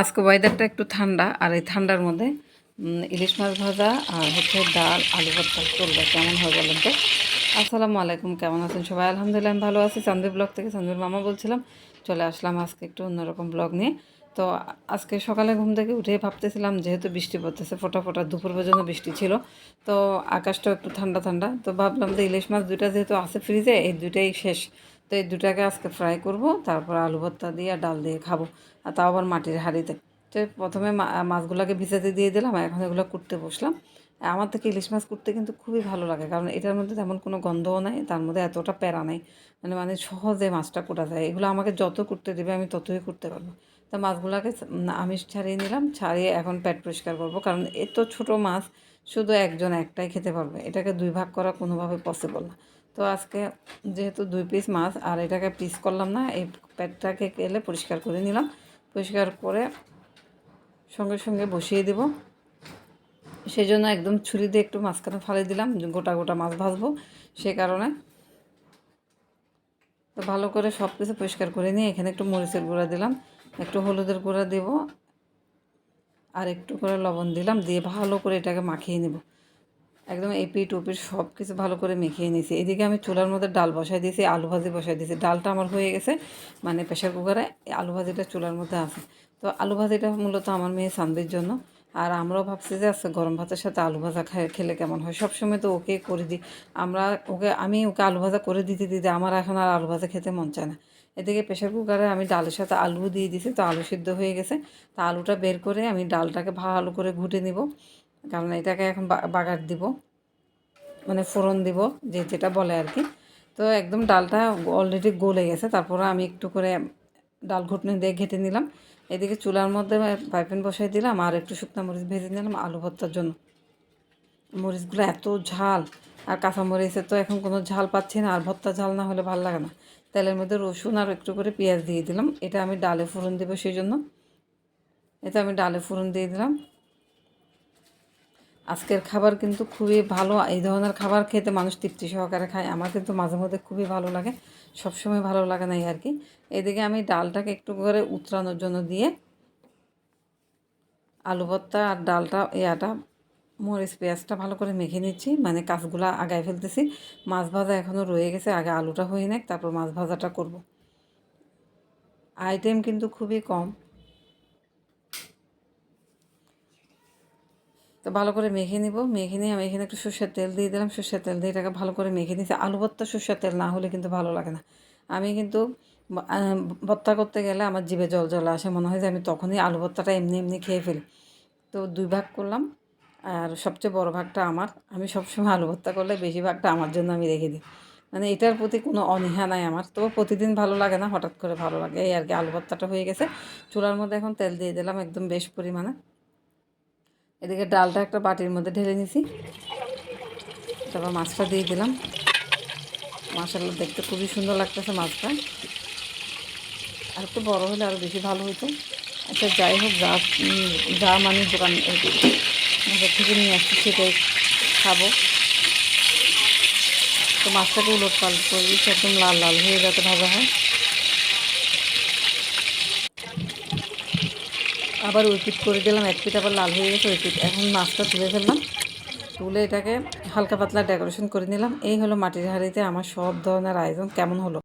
আজকে ওয়েদারটা একটু ঠান্ডা, আর এই ঠান্ডার মধ্যে ইলিশ মাছ ভাজা আর হচ্ছে ডাল, আলু ভর্তা চলবে কেমন হয় বলেন তো? আসসালামু আলাইকুম, কেমন আছেন সবাই? আলহামদুলিল্লাহ, আমি ভালো আছি। চান্দির ব্লগ থেকে চান্দির মামা বলছিলাম, চলে আসলাম আজকে একটু অন্যরকম ব্লগ নিয়ে। তো আজকে সকালে ঘুম থেকে উঠে ভাবতেছিলাম, যেহেতু বৃষ্টি পড়তেছে, ফোটা ফোটা দুপুর পর্যন্ত বৃষ্টি ছিল, তো আকাশটাও একটু ঠান্ডা ঠান্ডা, তো ভাবলাম যে ইলিশ মাছ দুইটা যেহেতু আছে ফ্রিজে এই দুইটাই শেষ। তো এই দুটাকে আজকে ফ্রাই করব, তারপর আলু ভর্তা দিয়ে আর ডাল দিয়ে খাব। আর তাও আবার মাটির হাঁড়িতে। তো প্রথমে মাছগুলোকে ভিজাতে দিয়ে দিলাম এখন এগুলো কুটতে বসলাম। আমার থেকে ইলিশ মাছ কুটতে কিন্তু খুবই ভালো লাগে, কারণ এটার মধ্যে তেমন কোনো গন্ধও নাই, তার মধ্যে এতটা প্যারা নাই। মানে মানে সহজে মাছটা কুটা যায়। এগুলো আমাকে যত করতে দেবে আমি ততই করতে পারব। তো মাছগুলোকে আমিষ ছাড়িয়ে নিলাম, ছাড়িয়ে এখন পেট পরিষ্কার করব। কারণ এত ছোট মাছ, শুধু একজন একটাই খেতে পারবে। এটাকে দুই ভাগ করা কোনোভাবে পসিবল না। তো আজকে যেহেতু দুই পিস মাছ, আর এটাকে পিস করলাম না, এই পেটটাকে কেলে পরিষ্কার করে নিলাম। পরিষ্কার করে সঙ্গে সঙ্গে বসিয়ে দেব। সেই জন্য একদম ছুরি দিয়ে একটু মাঝখানে ফালে দিলাম, গোটা গোটা মাছ ভাজবো। সে কারণে তো ভালো করে সব কিছু পরিষ্কার করে নিয়ে এখানে একটু মরিচের গুঁড়া দিলাম। একটু হলুদের গুঁড়া দেব আর একটু করে লবণ দিলাম, দিয়ে ভালো করে এটাকে মাখিয়ে নেব। একদম এপিট ওপিট সব কিছু ভালো করে মেখিয়ে নিয়েছি। এদিকে আমি চুলার মধ্যে ডাল বসাই দিয়েছি, আলু ভাজি বসাই দিয়েছি। ডালটা আমার হয়ে গেছে মানে প্রেশার কুকারে আলু ভাজিটা চুলার মধ্যে আছে। তো আলু ভাজিটা মূলত আমার মেয়ে সানবির জন্য। আর আমরাও ভাবছি যে আজকে গরম ভাতের সাথে আলু ভাজা খাই খেলে কেমন হয়? সবসময় তো ওকে করে দিই। আমরা ওকে, আমি ওকে আলু ভাজা করে দিতে দিতে আমার এখন আর আলু ভাজা খেতে মন চায় না। এদিকে প্রেশার কুকারে আমি ডালের সাথে আলু দিয়ে দিছি তো আলু সিদ্ধ হয়ে গেছে। তো আলুটা বের করে আমি ডালটাকে ভালো করে ঘুটে নিব, কারণ এটাকে এখন বাগার দিব মানে ফোড়ন দিব, যে যেটা বলে আর কি। তো একদম ডালটা অলরেডি গলে গেছে, তারপরে আমি একটু করে ডাল ঘুটনি দিয়ে ঘেটে নিলাম। এদিকে চুলার মধ্যে পাইপেন বসাই দিলাম, আর একটু শুকনো মরিচ ভেজে নিলাম আলু ভর্তার জন্য। মরিচগুলো এত ঝাল, আর কাঁচা মরিচের তো এখন কোনো ঝাল পাচ্ছি না, আর ভর্তা ঝাল না হলে ভালো লাগে না। তেলের মধ্যে রসুন আর একটু করে পেঁয়াজ দিয়ে দিলাম। এটা আমি ডালে ফোড়ন দেবো সেই জন্য এটা আমি ডালে ফোড়ন দিয়ে দিলাম। আজকের খাবার কিন্তু খুবই ভালো। এই ধরনের খাবার খেতে মানুষ তৃপ্তি সহকারে খায়। আমার কিন্তু মাঝে মধ্যে খুবই ভালো লাগে। সবসময় ভালো লাগে না আর কি। এদিকে আমি ডালটাকে একটু করে উতরানোর জন্য দিয়ে আলু ভর্তা আর ডালটা ইয়াটা মরিচ পেঁয়াজটা ভালো করে মেখে নিচ্ছি মানে কাজগুলো আগায় ফেলতেছি। মাছ ভাজা এখনও রয়ে গেছে, আগে আলুটা হয়ে নেক, তারপর মাছ ভাজাটা করব। আইটেম কিন্তু খুবই কম। তো ভালো করে মেখে নিব, মেখে নিয়ে আমি এখানে একটু সর্ষের তেল দিয়ে দিলাম, সর্ষের তেল দিয়ে এটাকে ভালো করে মেখে নিয়েছি আলু ভর্তা, সর্ষের তেল না হলে কিন্তু ভালো লাগে না। আমি কিন্তু ভর্তা করতে গেলে আমার জিভে জল জল আসে, মনে হয় যে আমি তখনই আলু ভর্তাটা এমনি এমনি খেয়ে ফেলি। তো দুই ভাগ করলাম। আর সবচেয়ে বড় ভাগটা আমার। আমি সবসময় আলু ভর্তা করলে বেশি ভাগটা আমার জন্য আমি রেখে দিই। মানে এটার প্রতি কোনো অনীহা নাই আমার। তো প্রতিদিন ভালো লাগে না, হঠাৎ করে ভালো লাগে। এই আর কি আলু ভর্তাটা হয়ে গেছে। চুলার মধ্যে এখন তেল দিয়ে দিলাম একদম বেশ পরিমাণে। এদিকে ডালটা একটা বাটির মধ্যে ঢেলে নিছি। তারপর মাছটা দিয়ে দিলাম। মাছাল্লা দেখতে খুবই সুন্দর লাগতেছে মাছটা। আর একটু বড় হলে আরও বেশি ভালো হতো আচ্ছা যাই হোক, যা যা মানে দোকান বাজার থেকে নিয়ে আসছি, সেটাই খাব। তো মাছটাকে উলট পাল্ট করে একদম লাল লাল হয়ে যাতে ভাজা হয়। আবার ওই পিঠ করে দিলাম, এক পিঠ আবার লাল হয়ে গেছে ওই পিঠ এখন মাছটা তুলে ফেললাম, তুলে এটাকে হালকা পাতলা ডেকোরেশন করে নিলাম। এই হলো মাটির হাঁড়িতে আমার সব ধরনের আয়োজন, কেমন হলো?